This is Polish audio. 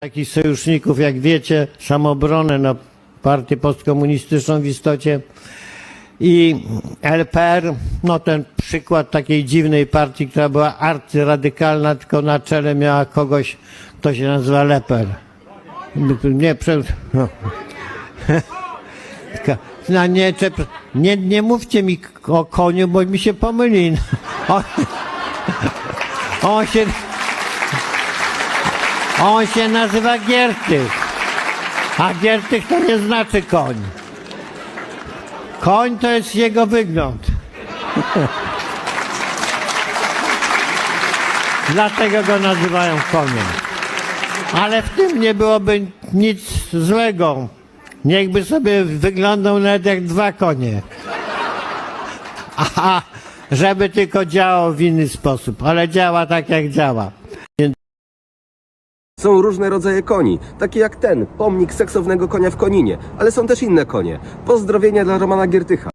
takich sojuszników, jak wiecie, samobronę, no, partię postkomunistyczną w istocie i LPR, no ten przykład takiej dziwnej partii, która była arcyradykalna, tylko na czele miała kogoś, kto się nazywa Leper. Nie. No. No nie, nie, nie mówcie mi o koniu, bo mi się pomyli. On, on się... On się nazywa Giertych. A Giertych to nie znaczy koń. Koń to jest jego wygląd. Dlatego go nazywają koniem. Ale w tym nie byłoby nic złego. Niechby sobie wyglądał nawet jak dwa konie. Aha, żeby tylko działał w inny sposób, ale działa tak jak działa. Są różne rodzaje koni, takie jak ten, pomnik seksownego konia w Koninie, ale są też inne konie. Pozdrowienia dla Romana Giertycha.